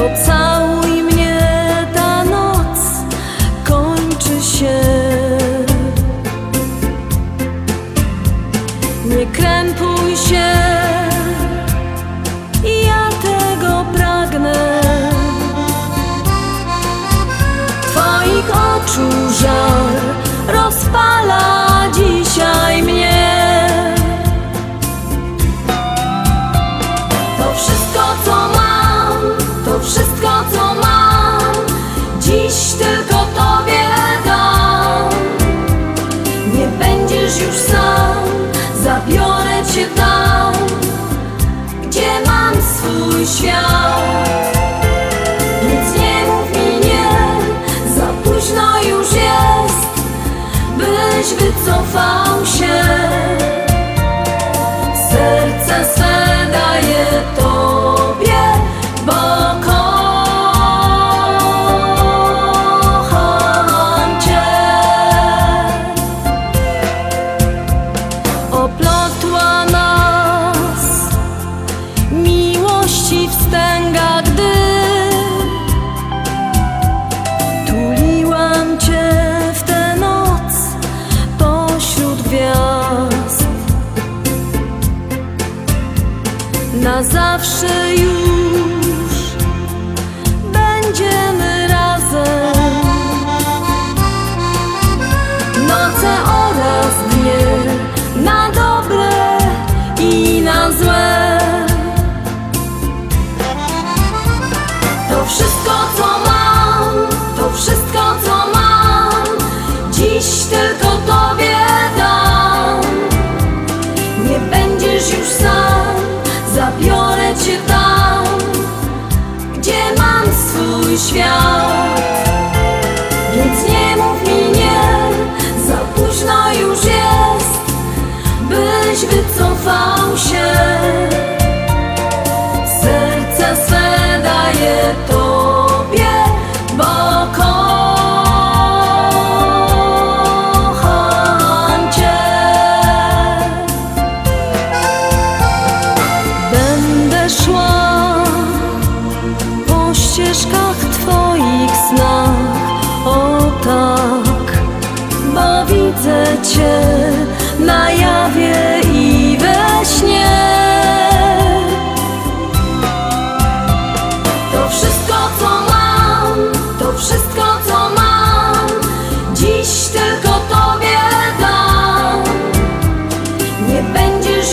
hope time wszystko, co mam, dziś tylko Tobie dam. Nie będziesz już sam, zabiorę Cię tam, gdzie mam swój świat. Na zawsze już będziemy razem. Noce oraz dnie na dobre i na złe. To wszystko, co świat. Więc nie mów mi nie, za późno już jest, byś wycofał się.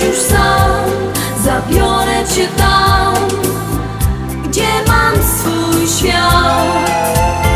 już sam Zabiorę cię tam Gdzie mam swój świat.